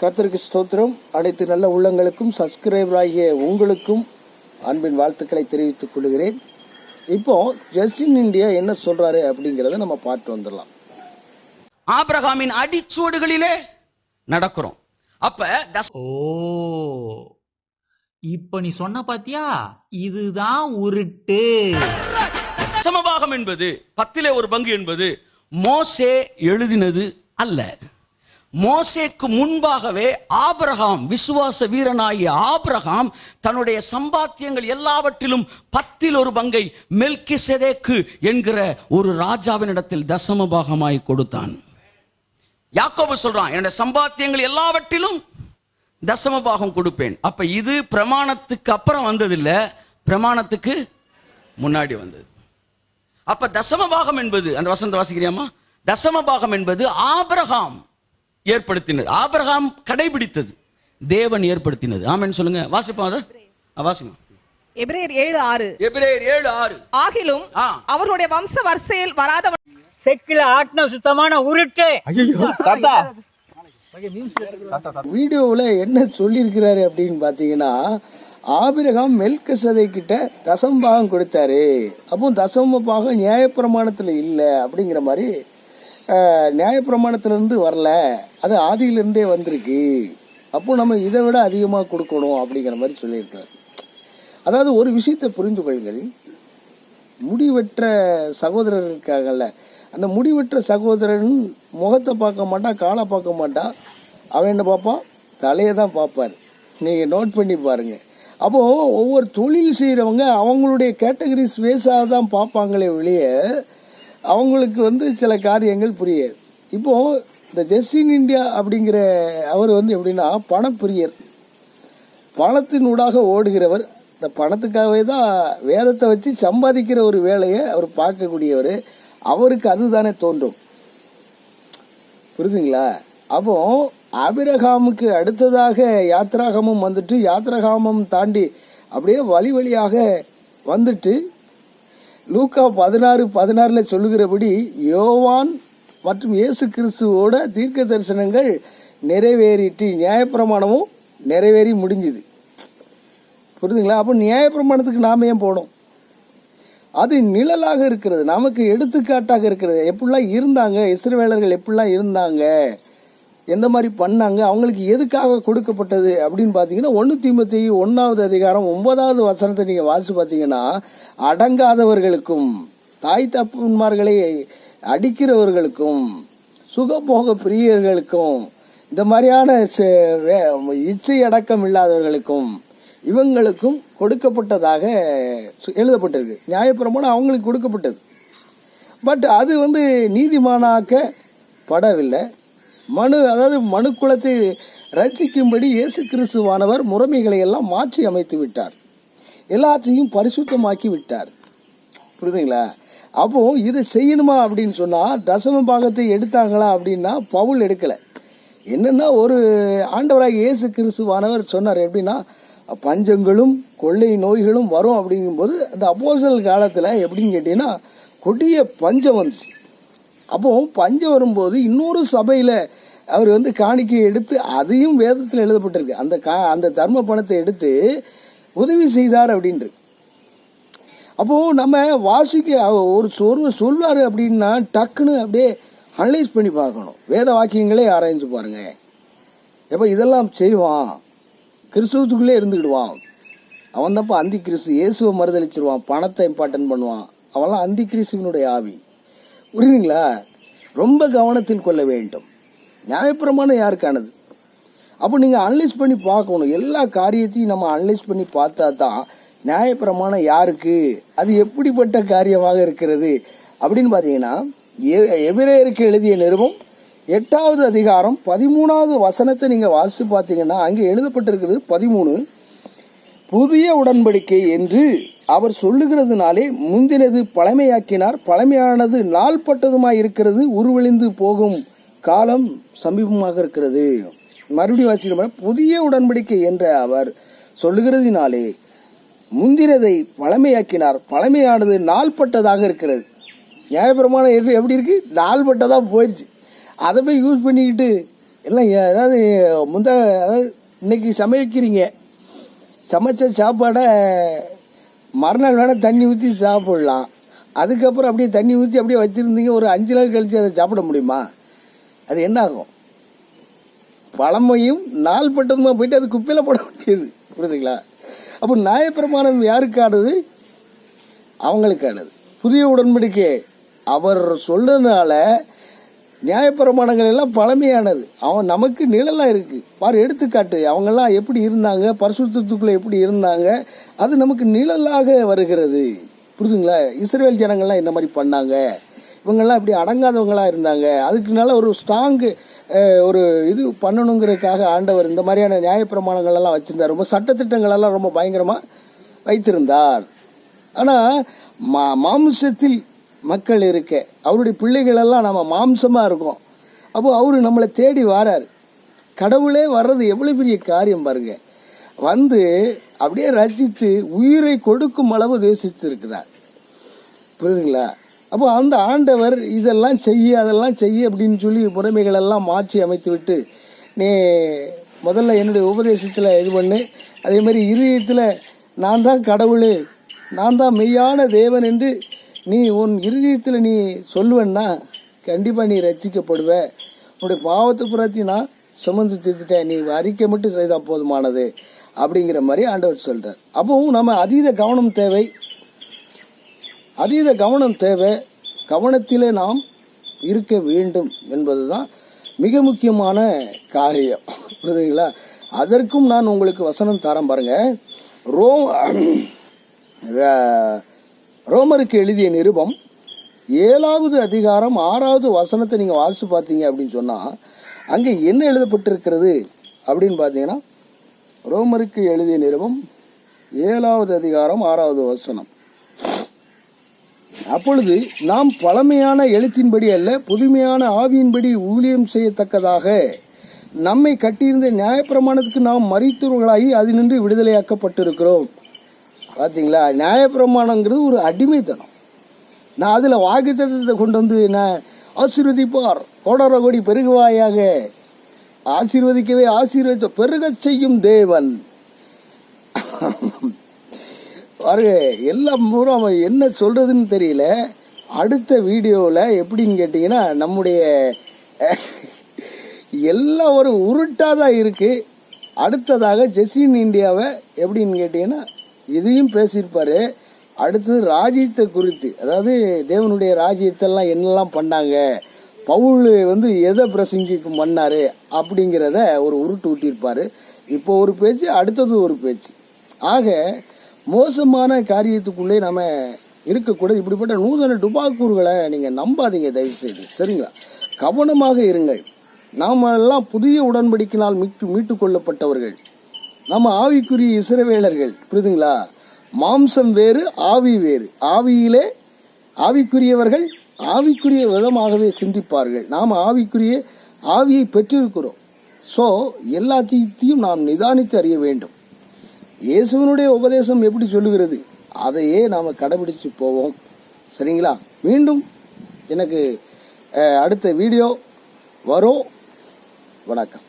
கர்த்தருக்கு ஸ்தோத்திரம். அனைத்து நல்ல உள்ளங்களுக்கும் சப்ஸ்கிரைபர் ஆகிய உங்களுக்கும் அன்பின் வாழ்த்துக்களை தெரிவித்துக் கொள்கிறேன். இப்போ ஜஸ்டின் இந்தியா என்ன சொல்றாரு அப்படிங்கறத நம்ம பார்த்து வந்துடலாம். ஆபிரகாமின் அடிச்சுவடுகளிலே நடக்கிறோம். அப்ப ஓ இப்ப நீ சொன்ன பாத்தியா? இதுதான் உருட்டு. தசமபாகம் என்பது பத்திலே ஒரு பங்கு என்பது மோசே எழுதினது அல்ல. மோசேக்கு முன்பாகவே ஆபிரகாம் விசுவாச வீரனாகிய ஆபிரகாம் தன்னுடைய சம்பாத்தியங்கள் எல்லாவற்றிலும் பத்தில் ஒரு பங்கை மெல்கிசெதேக்கு என்கிற ஒரு ராஜாவினிடத்தில் தசமபாகமாய் கொடுத்தான். யாக்கோபு சொல்றான் என்னுடைய சம்பாத்தியங்கள் எல்லாவற்றிலும் தசமபாகம் கொடுப்பேன். அப்ப இது பிரமாணத்துக்கு அப்புறம் வந்ததில்ல பிரமாணத்துக்கு முன்னாடி வந்தது. அப்ப தசமபாகம் என்பது அந்த வசந்த வாசிக்கிறியாமா தசமபாகம் என்பது ஆபிரகாம் ஏற்படுத்தினது. ஆபிரகாம் கடைபிடித்தது. தேவன் ஏற்படுத்தினது. ஆமென்னு சொல்லுங்க. வாசிப்போம் அதை. வாசிமா எபிரேயர் ஏழு ஆறு. எபிரேயர் ஏழு ஆறு. ஆகிலும் ஆ. அவர்களுடைய வம்ச வரிசையில் வராதவன் செக்கில ஆட்டின சுத்தமான உருட்டு. தாத்தா. வீடியோவில் என்ன சொல்லியிருக்கிறாரு அப்படின்னு பார்த்தீங்கன்னா ஆபிரகாம் மெல்கசதை கிட்ட தசமபாகம் கொடுத்தாரு. அப்போ தசம பாகம் நியாயப்பிரமாணத்தில் இல்லை அப்படிங்கிற மாதிரி நியாயப்பிரமாணத்திலிருந்து வரல. அது ஆதியிலிருந்தே வந்திருக்கு. அப்போ நம்ம இதை விட அதிகமாக கொடுக்கணும் அப்படிங்கிற மாதிரி சொல்லியிருக்கிறார். அதாவது ஒரு விஷயத்தை புரிந்து கொள்ளுங்கள். முடிவற்ற சகோதரர் இருக்காங்கல்ல அந்த முடிவற்ற சகோதரன் முகத்தை பார்க்க மாட்டான் காலை பார்க்க மாட்டான் அவன் என்ன பார்ப்பான் தலையை தான் பார்ப்பார். நீங்கள் நோட் பண்ணி பாருங்க. அப்போது ஒவ்வொரு தொழில் செய்கிறவங்க அவங்களுடைய கேட்டகரிஸ் வேஸாக தான் பார்ப்பாங்களே வெளியே அவங்களுக்கு வந்து சில காரியங்கள் புரியாது. இப்போது இந்த ஜஸ்டின் இந்தியா அப்படிங்கிற அவர் வந்து எப்படின்னா பணப்பிரியர். பணத்தினூடாக ஓடுகிறவர். இந்த பணத்துக்காகவே தான் வேதத்தை வச்சு சம்பாதிக்கிற ஒரு வேலையை அவர் பார்க்கக்கூடியவர். அவருக்கு அதுதானே தோன்றும். புரியுதுங்களா அப்போ அபிரகாமுக்கு அடுத்ததாக யாத்ராகமும் வந்துட்டு யாத்ராகாமம் தாண்டி அப்படியே வழி வழியாக வந்துட்டு லூக்கா பதினாறு பதினாறில் சொல்லுகிறபடி யோவான் மற்றும் இயேசு கிறிஸ்துவோட தீர்க்க தரிசனங்கள் நிறைவேறிட்டு நியாயப்பிரமாணமும் நிறைவேறி முடிஞ்சுது. புரியுதுங்களா அப்போ நியாயப்பிரமாணத்துக்கு நாம் ஏன் போனோம்? அது நிழலாக இருக்கிறது. நமக்கு எடுத்துக்காட்டாக இருக்கிறது. எப்படிலாம் இருந்தாங்க? இஸ்ரவேலர்கள் எப்படிலாம் இருந்தாங்க? எந்த மாதிரி பண்ணாங்க அவங்களுக்கு எதுக்காக கொடுக்கப்பட்டது அப்படின்னு பார்த்தீங்கன்னா ஒன்று தீமத்தி ஒன்றாவது அதிகாரம் ஒன்பதாவது வசனத்தை நீங்கள் வாசித்து பார்த்தீங்கன்னா அடங்காதவர்களுக்கும் தாய் தப்புமார்களை அடிக்கிறவர்களுக்கும் சுகபோக பிரியர்களுக்கும் இந்த மாதிரியான ச- வே- இச்சை அடக்கம் இல்லாதவர்களுக்கும் இவங்களுக்கும் கொடுக்கப்பட்டதாக சு- எழுதப்பட்டிருக்கு. நியாயப்பிரமாணம் அவங்களுக்கு கொடுக்கப்பட்டது. பட் அது வந்து நீதிமானாக்கப்படவில்லை. மனு அதாவது மனு குலத்தை ரசிக்கும்படி இயேசு கிறிஸ்துவானவர் முறைமைகளை எல்லாம் மாற்றி அமைத்து விட்டார். எல்லாத்தையும் பரிசுத்தமாக்கி விட்டார். புரியுதுங்களா? அப்போ இதை செய்யணுமா அப்படின்னு சொன்னால் தசம பாகத்தை எடுத்தாங்களா அப்படின்னா பவுல் எடுக்கலை. என்னென்னா ஒரு ஆண்டவராக இயேசு கிறிஸ்துவானவர் சொன்னார் எப்படின்னா பஞ்சங்களும் கொள்ளை நோய்களும் வரும் அப்படிங்கும்போது அந்த அப்போசல் காலத்தில் எப்படின்னு கேட்டிங்கன்னா கொடிய பஞ்சம் வந்துச்சு. அப்போ பஞ்சம் வரும்போது இன்னொரு சபையில் அவர் வந்து காணிக்கை எடுத்து அதையும் வேதத்தில் எழுதப்பட்டிருக்கு. அந்த கா அந்த தர்ம பணத்தை எடுத்து உதவி செய்தார் அப்படின்ட்டு. அப்போ நம்ம வாசிக்க ஒரு சொல் சொல்வார் அப்படின்னா டக்குன்னு அப்படியே அனலைஸ் பண்ணி பார்க்கணும். வேத வாக்கியங்களே ஆராய்ஞ்சு பாருங்க. எப்போ இதெல்லாம் செய்வான்? கிறிஸ்துவத்துக்குள்ளே இருந்துக்கிடுவான் அவன் தான்ப்பா அந்தி கிறிஸ்து இயேசுவை மறுதளிச்சிருவான் பணத்தை இம்பார்ட்டன் பண்ணுவான். அவன்லாம் அந்தி கிறிஸ்துவனுடைய ஆவி. புரியுதுங்களா ரொம்ப கவனத்தில் கொள்ள வேண்டும். நியாயப்பிரமாணம் யாருக்கானது? அப்போ நீங்கள் அனலைஸ் பண்ணி பார்க்கணும். எல்லா காரியத்தையும் நம்ம அனலைஸ் பண்ணி பார்த்தா தான் நியாயப்பிரமாணம் யாருக்கு? அது எப்படிப்பட்ட காரியமாக இருக்கிறது? அப்படின்னு பார்த்தீங்கன்னா எ- எபிரேயருக்கு எழுதிய நிறுவம் எட்டாவது அதிகாரம் பதிமூணாவது வசனத்தை நீங்கள் வாசித்து பார்த்தீங்கன்னா அங்கே எழுதப்பட்டிருக்கிறது பதிமூணு. புதிய உடன்படிக்கை என்று அவர் சொல்லுகிறதுனாலே முந்தினது பழமையாக்கினார். பழமையானது நாள்பட்டதுமாய் இருக்கிறது உருவெளிந்து போகும் காலம் சமீபமாக இருக்கிறது. மறுபடியும் வாசிக்கிற புதிய உடன்படிக்கை என்ற அவர் சொல்லுகிறதினாலே முந்தினதை பழமையாக்கினார். பழமையானது நாள்பட்டதாக இருக்கிறது. நியாயப்பிரமாணம் எது எப்படி இருக்கு? நாள்பட்டதாக போயிடுச்சு. அதை போய் யூஸ் பண்ணிக்கிட்டு எல்லாம் ஏதாவது முந்த அதாவது இன்னைக்கு சமைக்கிறீங்க. சமைச்ச சாப்பாடை மறுநாள் வேணால் தண்ணி ஊற்றி சாப்பிடலாம். அதுக்கப்புறம் அப்படியே தண்ணி ஊற்றி அப்படியே வச்சுருந்தீங்க ஒரு அஞ்சு நாள் கழித்து அதை சாப்பிட முடியுமா? அது என்ன ஆகும்? பழமையும் நாள் பட்டதுமா போயிட்டு அது குப்பையில் போட வேண்டியது. புரியுதுங்களா? அப்போ நியாயப்பிரமாணம் யாருக்கானது அவங்களுக்கானது புதிய உடன்படிக்கை அவர் சொன்னதுனால நியாயப்பிரமாணங்கள் எல்லாம் பழமையானது. அவன் நமக்கு நிழலாக இருக்கு. பாரு எடுத்துக்காட்டு. அவங்கெல்லாம் எப்படி இருந்தாங்க? பரிசுத்தத்துக்குள்ள எப்படி இருந்தாங்க? அது நமக்கு நிழலாக வருகிறது. புரிதுங்களா இஸ்ரேல் ஜனங்கள்லாம் என்ன மாதிரி பண்ணாங்க? இவங்கெல்லாம் இப்படி அடங்காதவங்களாக இருந்தாங்க. அதுக்குனால ஒரு ஸ்ட்ராங்கு ஒரு இது பண்ணணுங்கிறதுக்காக ஆண்டவர் இந்த மாதிரியான நியாயப்பிரமாணங்களெல்லாம் எல்லாம் ரொம்ப சட்டத்திட்டங்களெல்லாம் ரொம்ப பயங்கரமாக வைத்திருந்தார். ஆனால் மா மாம்சத்தில் மக்கள் இருக்க. அவருடைய பிள்ளைகளெல்லாம் நம்ம மாம்சமாக இருக்கோம். அப்போ அவர் நம்மளை தேடி வாரார். கடவுளே வர்றது எவ்வளோ பெரிய காரியம் பாருங்க. வந்து அப்படியே ரசித்து உயிரை கொடுக்கும் அளவு நேசித்திருக்கிறார். புரியுதுங்களா? அப்போ அந்த ஆண்டவர் இதெல்லாம் செய்ய அதெல்லாம் செய்ய அப்படின்னு சொல்லி முறைமைகள் எல்லாம் மாற்றி அமைத்து விட்டு நீ முதல்ல என்னுடைய உபதேசத்தில் இது பண்ணு. அதே மாதிரி இருதயத்தில் நான் தான் கடவுள் நான் தான் மெய்யான தேவன் என்று நீ உன் இருதயத்தில் நீ சொல்லுவேன்னா கண்டிப்பாக நீ ரசிக்கப்படுவ உன்னுடைய பாவத்தை புறத்தி நான் சுமந்து தீர்த்துட்டேன் நீ அறிக்கை மட்டும் செய்தால் போதுமானது. அப்படிங்கிற மாதிரி ஆண்டவர் சொல்கிறார் அப்போவும் நம்ம அதீத கவனம் தேவை. அதீத கவனம் தேவை. கவனத்திலே நாம் இருக்க வேண்டும் என்பது தான் மிக முக்கியமான காரியம். புரியுதுங்களா? அதற்கும் நான் உங்களுக்கு வசனம் தரேன் பாருங்கள் ரோ ர- ரோமருக்கு எழுதிய நிருபம் ஏழாவது அதிகாரம் ஆறாவது வசனத்தை நீங்கள் வாசித்து பார்த்தீங்க அப்படின்னு சொன்னால் அங்கே என்ன எழுதப்பட்டிருக்கிறது அப்படின்னு பார்த்தீங்கன்னா ரோமருக்கு எழுதிய நிருபம் ஏழாவது அதிகாரம் ஆறாவது வசனம். அப்பொழுது நாம் பழமையான எழுத்தின்படி அல்ல புதுமையான ஆவியின்படி ஊழியம் செய்யத்தக்கதாக நம்மை கட்டியிருந்த நியாயப்பிரமாணத்துக்கு நாம் மறித்தவர்களாகி அதினின்று விடுதலையாக்கப்பட்டிருக்கிறோம். பார்த்தீங்களா நியாயப்பிரமாணங்கிறது ஒரு அடிமைத்தனம். நான் அதில் வாக்குத்தத்தத்தை கொண்டு வந்து நான் ஆசீர்வதிப்பார். கோடர கோடி பெருகுவாயாக. ஆசீர்வதிக்கவே ஆசீர்வதித்த பெருகச் செய்யும் தேவன். பாருங்க எல்லாம் பூரா அவன் என்ன சொல்கிறதுன்னு தெரியல. அடுத்த வீடியோவில் எப்படின்னு கேட்டிங்கன்னா நம்முடைய எல்லாம் ஒரு உருட்டாக தான் இருக்குது அடுத்ததாக ஜெஸ்ஸின் இந்தியாவை எப்படின்னு கேட்டிங்கன்னா இதையும் பேசியிருப்பாரு. அடுத்தது ராஜ்யத்தை குறித்து அதாவது தேவனுடைய ராஜ்யத்தெல்லாம் என்னெல்லாம் பண்ணாங்க பவுல் வந்து எதை பிரசங்கிக்கும் பண்ணாரு அப்படிங்கிறத ஒரு உருட்டு ஊட்டியிருப்பாரு. இப்போ ஒரு பேச்சு அடுத்தது ஒரு பேச்சு. ஆக மோசமான காரியத்துக்குள்ளே நம்ம இருக்கக்கூடாது. இப்படிப்பட்ட நூதன டுபாக்கூறுகளை நீங்கள் நம்பாதீங்க தயவு செய்து சரிங்களா? கவனமாக இருங்கள். நாமெல்லாம் புதிய உடன்படிக்கினால் மீட்டு மீட்டுக் கொள்ளப்பட்டவர்கள் நம்ம ஆவிக்குரிய இசைவேலர்கள் புரியுதுங்களா மாம்சம் வேறு ஆவி வேறு. ஆவியிலே ஆவிக்குரியவர்கள் ஆவிக்குரிய விதமாகவே சிந்திப்பார்கள். நாம் ஆவிக்குரிய ஆவியை பெற்றிருக்கிறோம். ஸோ எல்லாத்தையும் நாம் நிதானித்து அறிய வேண்டும். இயேசுவனுடைய உபதேசம் எப்படி சொல்லுகிறது? அதையே நாம் கடைபிடிச்சு போவோம். சரிங்களா? மீண்டும் எனக்கு அடுத்த வீடியோ வரும். வணக்கம்.